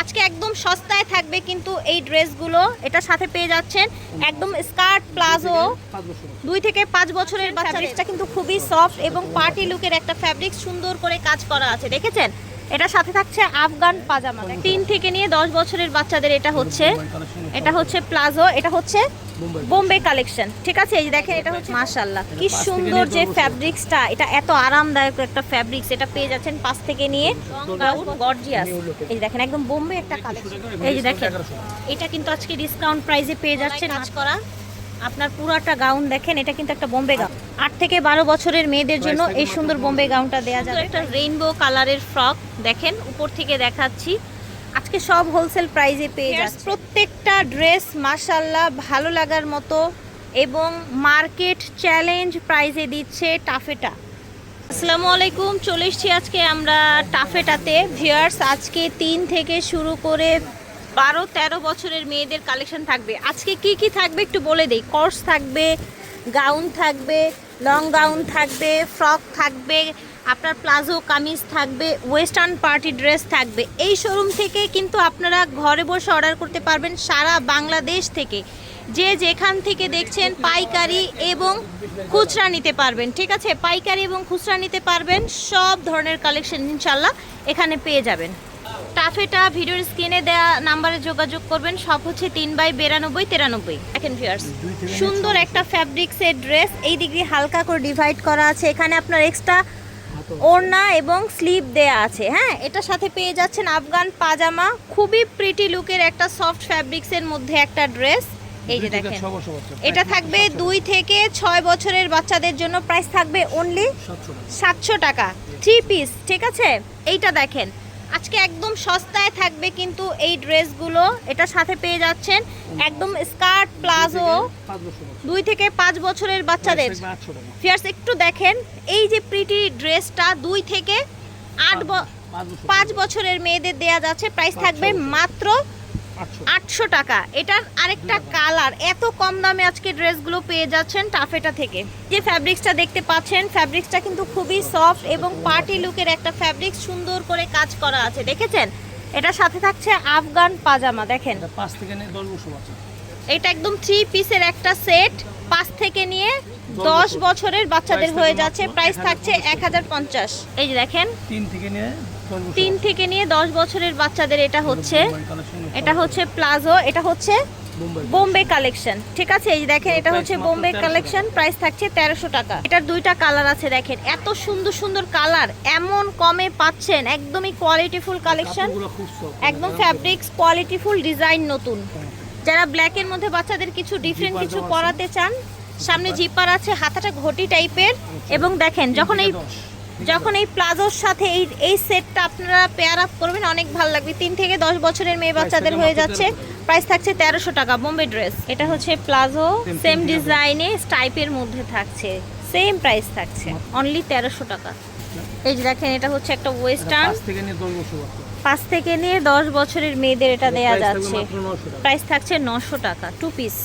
আজকে একদম সস্তায় থাকবে কিন্তু এই ড্রেসগুলো। এটা সাথে পেয়ে যাচ্ছেন একদম স্কার্ট প্লাজো দুই থেকে পাঁচ বছরের বাচ্চা। কিন্তু খুবই সফট এবং পার্টি লুকের একটা ফ্যাব্রিক সুন্দর করে কাজ করা আছে। দেখেছেন? এটার সাথে থাকছে আফগান পাজামা। তিন থেকে নিয়ে দশ বছরের বাচ্চাদের এটা হচ্ছে। এটা হচ্ছে প্লাজো এটা হচ্ছে বোম্বে কালেকশন। ঠিক আছে এই দেখেন এটা হচ্ছে মাশাল্লাহ কি সুন্দর যে ফ্যাব্রিক্সটা এটা এত আরামদায়ক একটা ফ্যাব্রিক্স এটা পেয়ে যাচ্ছেন পাঁচ থেকে নিয়ে গর্জিয়াস। এই দেখেন একদম বোম্বে একটা কালেকশন এই যে দেখেন এটা কিন্তু আজকে ডিসকাউন্ট প্রাইসে পেয়ে যাচ্ছে নাচ করা। আপনার পুরাটা গাউন দেখেন এটা কিন্তু একটা বোম্বে গাউন আট থেকে বারো বছরের মেয়েদের জন্য এই সুন্দর বোম্বে গাউনটা দেওয়া যাবে। একটা রেইনবো কালারের ফ্রক দেখেন উপর থেকে দেখাচ্ছি। আজকে সব হোলসেল প্রাইজে পেয়ে যাচ্ছে। প্রত্যেকটা ড্রেস মাশাল্লাহ ভালো লাগার মতো এবং মার্কেট চ্যালেঞ্জ প্রাইজে দিচ্ছে টাফেটা। আসসালামু আলাইকুম চলে এসেছি আজকে আমরা টাফেটাতে। ভিউয়ার্স আজকে তিন থেকে শুরু করে বারো তেরো বছরের মেয়েদের কালেকশন থাকবে। আজকে কি কি থাকবে একটু বলে দেই। কর্স থাকবে গাউন থাকবে লং গাউন থাকবে, ফ্রক থাকবে, আপনার প্লাজো, কামিজ থাকবে, ওয়েস্টার্ন পার্টি ড্রেস থাকবে। এই শোরুম থেকে কিন্তু আপনারা ঘরে বসে অর্ডার করতে পারবেন সারা বাংলাদেশ থেকে। যে যেখান থেকে দেখছেন পাইকারি এবং খুচরা নিতে পারবেন, ঠিক আছে? পাইকারি এবং খুচরা নিতে পারবেন, সব ধরনের কালেকশন ইনশাল্লাহ এখানে পেয়ে যাবেন। টাফেটা ভিডিওর স্ক্রিনে দেওয়া নাম্বারে যোগাযোগ করবেন। সব হচ্ছে তিন বাই বিরানব্বই তিরানব্বই। দেখেন ভিউয়ার্স সুন্দর একটা ফ্যাব্রিক্সের ড্রেস এই দিক হালকা করে ডিভাইড করা আছে। এখানে আপনার এক্সট্রা ওড়না এবং স্লিভ দেয়া আছে। হ্যাঁ এটার সাথে পেয়ে যাচ্ছেন আফগান পাজামা। খুবই প্রিটি লুকের একটা সফট ফ্যাব্রিক্সের মধ্যে একটা ড্রেস এই যে দেখেন এটা থাকবে দুই থেকে ছয় বছরের বাচ্চাদের জন্য। প্রাইস থাকবে অনলি সাতশো টাকা। থ্রি পিস ঠিক আছে? এইটা দেখেন আজকে একদম সস্তায় থাকবে কিন্তু এই ড্রেসগুলো। এটা সাথে পেয়ে যাচ্ছেন একদম স্কার্ট প্লাজো দুই থেকে পাঁচ বছরের বাচ্চাদের। ফিয়ার্স একটু দেখেন এই যে প্রিটি ড্রেসটা দুই থেকে আট পাঁচ বছরের। মেয়েদের দেয়া যাচ্ছে। প্রাইস থাকবে মাত্র আটশো। টাকা। এটার আরেকটা কালার। এত কম দামে আজকে ড্রেসগুলো পেয়ে যাচ্ছেন টাফেটা থেকে। যে ফ্যাব্রিক্সটা দেখতে পাচ্ছেন ফ্যাব্রিক্সটা কিন্তু খুবই সফট এবং পার্টি লুকের একটা ফ্যাব্রিক সুন্দর করে কাজ করা আছে। দেখেছেন? এটার সাথে থাকছে আফগান পাজামা দেখেন। এটা একদম থ্রি পিসের একটা সেট পাঁচ থেকে নিয়ে দশ বছরের বাচ্চাদের হয়ে যাচ্ছে প্রাইস থাকছে এক হাজার পঞ্চাশ। এই যে দেখেন তিন থেকে নিয়ে তিন থেকে নিয়ে দশ বছরের বাচ্চাদের এটা হচ্ছে এটা হচ্ছে প্লাজো এটা হচ্ছে বোম্বে কালেকশন ঠিক আছে এই যে দেখেন এটা হচ্ছে বোম্বে কালেকশন প্রাইস থাকছে তেরোশো টাকা। এটার দুইটা কালার আছে দেখেন এত সুন্দর সুন্দর কালার এমন কমে পাচ্ছেন একদমই কোয়ালিটিফুল কালেকশন একদম ফ্যাব্রিক্স কোয়ালিটিফুল ডিজাইন নতুন। হ্যাঁ। যারা ব্ল্যাকের মধ্যে বাচ্চাদের কিছু ডিফারেন্ট কিছু পরাতে চান সামনে জিপার আছে হাতাটা ঘটি টাইপের। এবং দেখেন যখন এই যখন এই প্লাজোর সাথে এই এই সেটটা আপনারা পেয়ার আপ করবেন অনেক ভালো লাগবে। তিন থেকে দশ বছরের মেয়ে বাচ্চাদের হয়ে যাচ্ছে। প্রাইস থাকছে তেরোশো টাকা বোম্বে ড্রেস এটা হচ্ছে প্লাজো সেম ডিজাইনে স্টাইপের মধ্যে থাকছে। সেম প্রাইস থাকছে। অনলি তেরোশো টাকা। এই যে দেখেন এটা হচ্ছে একটা ওয়েস্টার্ন পাঁচ থেকে নিয়ে দশ বছরের মেয়েদের এটা দেয়া যাচ্ছে। মাত্র 900 টাকা। প্রাইস থাকছে নশো টাকা টু পিস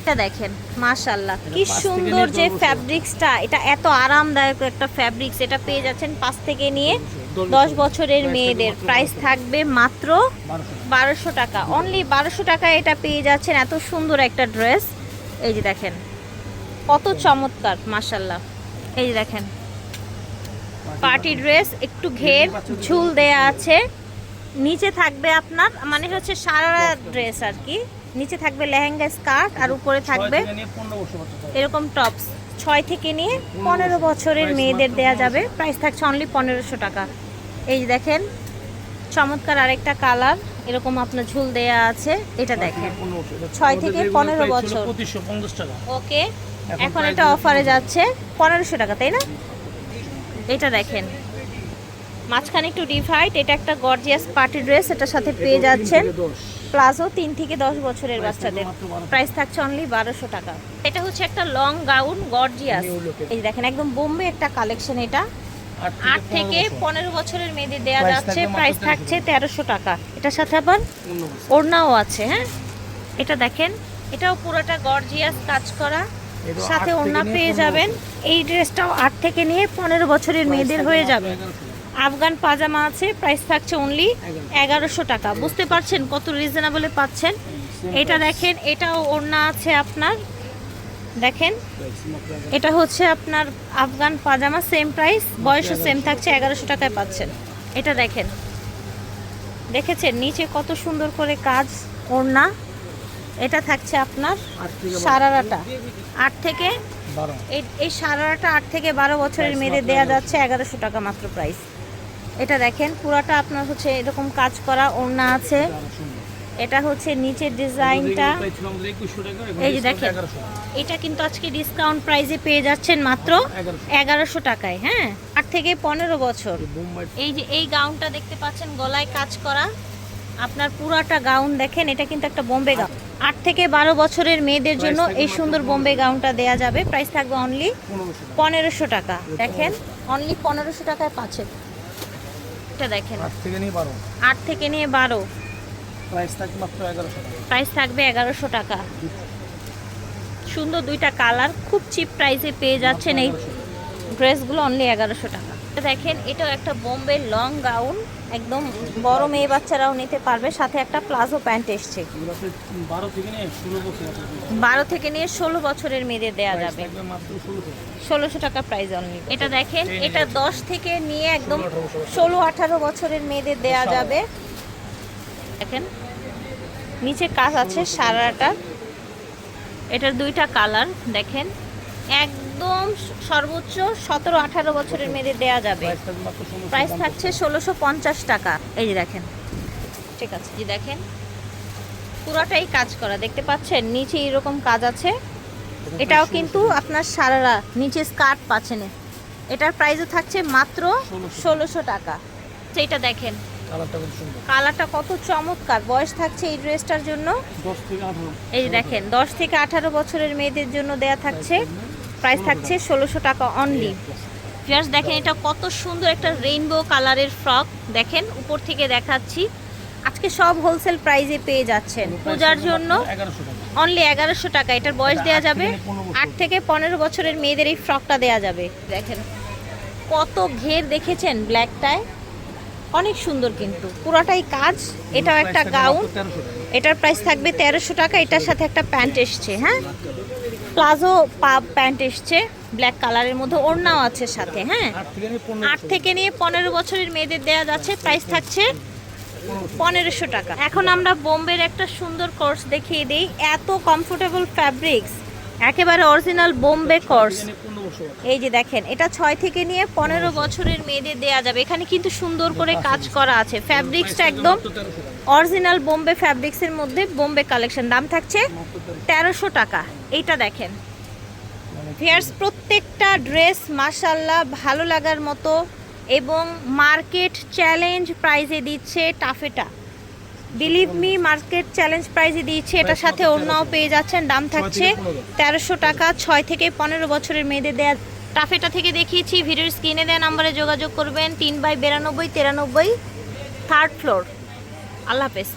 এটা দেখেন মাশাল্লাহ কি সুন্দর যে ফ্যাব্রিক্সটা এটা এত আরামদায়ক একটা ফ্যাব্রিক্স এটা পেয়ে যাচ্ছেন পাঁচ থেকে নিয়ে দশ বছরের মেয়েদের। প্রাইস থাকবে মাত্র বারোশো। টাকা। বারোশো টাকা। অনলি বারোশো টাকায় এটা পেয়ে যাচ্ছেন এত সুন্দর একটা ড্রেস এই যে দেখেন কত চমৎকার মাশাল্লাহ এই যে দেখেন পার্টি ড্রেস একটু ঘের ঝুল দেয়া আছে। নিচে থাকবে আপনার মানে হচ্ছে সারা ড্রেস আর কি। নিচে থাকবে লেহেঙ্গা স্কার্ট আর উপরে থাকবে। এরকম টপস। ছয় থেকে নিয়ে পনেরো বছরের মেয়েদের দেয়া যাবে। প্রাইস থাকছে অনলি পনেরোশো টাকা। এই দেখেন চমৎকার আরেকটা কালার। এরকম আপনার ঝুল দেয়া আছে। এটা দেখেন। ছয় থেকে পনেরো বছর। ওকে। এখন এখন এটা অফারে যাচ্ছে পনেরোশো টাকা তাই না? এটা দেখেন। মাঝখানে একটু ডিভাইড এটা একটা গর্জিয়াস পার্টি ড্রেস এটার সাথে পেয়ে যাচ্ছেন। প্লাজো তিন থেকে দশ বছরের বাচ্চাদের। থাকবে মাত্র 1200 প্রাইস থাকছে অনলি বারোশো টাকা। এটা হচ্ছে একটা লং গাউন গর্জিয়াস। এই দেখেন একদম বোম্বে একটা কালেকশন এটা। আট থেকে পনেরো বছরের মেয়েদের দেওয়া যাচ্ছে। প্রাইস থাকছে তেরোশো টাকা। এটার সাথে আবার ওড়নাও আছে হ্যাঁ? এটা দেখেন এটাও পুরোটা গর্জিয়াস কাজ করা। সাথে ওড়না পেয়ে যাবেন। এই ড্রেসটাও আট থেকে নিয়ে পনেরো বছরের মেয়েদের হয়ে যাবে। 1100 টাকা। আফগান পাজামা আছে প্রাইস থাকছে অনলি এগারোশো টাকা। বুঝতে পারছেন কত রিজনেবলে পাচ্ছেন? এটা দেখেন এটাও ওড়না আছে আপনার। দেখেন এটা হচ্ছে আপনার আফগান পাজামা সেম প্রাইস বয়সও সেম থাকছে এগারোশো টাকায় পাচ্ছেন। এটা দেখেন। দেখেছেন? নিচে কত সুন্দর করে কাজ ওড়না। এটা থাকছে আপনার সারারাটা। আট থেকে এই এই সারারাটা আট থেকে বারো বছরের মেয়েদের দেওয়া যাচ্ছে এগারোশো টাকা মাত্র প্রাইস এটা দেখেন পুরাটা আপনার হচ্ছে এরকম কাজ করা ওড়না আছে। এটা হচ্ছে নিচের ডিজাইনটা। এই যে দেখেন। এটা কিন্তু আজকে ডিসকাউন্ট প্রাইসে পেয়ে যাচ্ছেন মাত্র এগারোশো। টাকায় হ্যাঁ? আট থেকে পনেরো বছর। এই যে এই গাউনটা দেখতে পাচ্ছেন গলায় কাজ করা। আপনার পুরাটা গাউন দেখেন এটা কিন্তু একটা বোম্বে গাউন। আট থেকে বারো বছরের মেয়েদের জন্য এই সুন্দর বোম্বে গাউনটা দেয়া যাবে। প্রাইস থাকবে অনলি পনেরোশো। টাকা পনেরোশো টাকা। দেখেন অনলি পনেরোশো টাকায় পাচ্ছেন। এটা দেখেন। আট থেকে নিয়ে বারো। আট থেকে নিয়ে বারো। প্রাইস থাকবে মাত্র এগারোশো টাকা। প্রাইস থাকবে এগারোশো টাকা। সুন্দর দুইটা কালার খুব চিপ প্রাইসে পেয়ে যাচ্ছেন এই ড্রেসগুলো অনলি এগারোশো টাকা। দেখেন এটাও একটা বোম্বে লং গাউন একদম বড় মেয়ে বাচ্চারাও নিতে পারবে। সাথে একটা প্লাজো প্যান্ট এসছে। বারো থেকে নিয়ে ষোলো বছরের মেয়েদের দেওয়া যাবে। ষোলোশো টাকা প্রাইস অনলি এটা দেখেন এটা দশ থেকে নিয়ে একদম 16, 18 বছর। ষোলো আঠারো বছরের মেয়েদের দেওয়া সারা। যাবে। দেখেন নিচে কাজ আছে সারাটা। এটার দুইটা কালার দেখেন একদম সর্বোচ্চ সতেরো আঠারো বছরের মেয়েদের দেওয়া যাবে। প্রাইস থাকছে ষোলোশো পঞ্চাশ টাকা। এই যে দেখেন। ঠিক আছে জি দেখেন। পুরোটাই কাজ করা। দেখতে পাচ্ছেন? নিচে এরকম কাজ আছে। এটাও কিন্তু আপনার সারারা নিচে স্কার্ট পাচ্ছেন। এটার প্রাইসও থাকছে মাত্র ষোলোশো টাকা। সেইটা দেখেন। কালারটা কত চমৎকার। বয়স থাকছে এই ড্রেসটার জন্য। এই দেখেন দশ থেকে আঠারো বছরের মেয়েদের জন্য দেয়া থাকছে। প্রাইস থাকছে ষোলোশো টাকা অনলি ভিউয়ার্স দেখেন এটা কত সুন্দর একটা রেইনবো কালারের ফ্রক দেখেন উপর থেকে দেখাচ্ছি। আজকে সব হোলসেল প্রাইসে পেয়ে যাচ্ছেন। পূজার জন্য অনলি এগারোশো টাকা। এটার বয়স দেওয়া যাবে। আট থেকে পনেরো বছরের মেয়েদের এই ফ্রকটা দেওয়া যাবে। দেখেন কত ঘের দেখেছেন ব্ল্যাকটায় অনেক সুন্দর কিন্তু। পুরাটাই কাজ। এটাও একটা গাউন এটার প্রাইস থাকবে তেরোশো টাকা। এটার সাথে একটা প্যান্ট এসছে হ্যাঁ? প্লাজো প্যান্ট এসছে ব্ল্যাক কালারের মধ্যে ওড়নাও আছে সাথে হ্যাঁ? আট থেকে নিয়ে পনেরো বছরের মেয়েদের দেওয়া যাচ্ছে প্রাইস থাকছে পনেরোশো টাকা। এখন আমরা বোম্বের একটা সুন্দর কোর্স দেখিয়ে দিই এত কমফোর্টেবল ফ্যাব্রিক্স একেবারে অরিজিনাল বোম্বে কোর্স। এই যে দেখেন এটা ছয় থেকে নিয়ে পনেরো বছরের মেয়েদের দেওয়া যাবে। এখানে কিন্তু সুন্দর করে কাজ করা আছে। ফ্যাব্রিক্সটা একদম অরিজিনাল বোম্বে ফ্যাব্রিক্সের মধ্যে বোম্বে কালেকশন দাম থাকছে তেরোশো টাকা। এইটা দেখেন। মানে ভিয়ার্স প্রত্যেকটা ড্রেস মাসাল্লাহ ভালো লাগার মতো এবং মার্কেট চ্যালেঞ্জ প্রাইজে দিচ্ছে taffeta. Believe me market challenge প্রাইজে দিচ্ছে এটার সাথে অন্যও পেয়ে যাচ্ছেন। দাম থাকছে তেরোশো টাকা ছয় থেকে পনেরো বছরের মেয়েদের দেয়া টাফেটা থেকে দেখিয়েছি। ভিডিওর স্ক্রিনে দেওয়া নাম্বারে যোগাযোগ করবেন। তিন বাই বিরানব্বই তিরানব্বই থার্ড ফ্লোর আল্লাহ হাফেজ।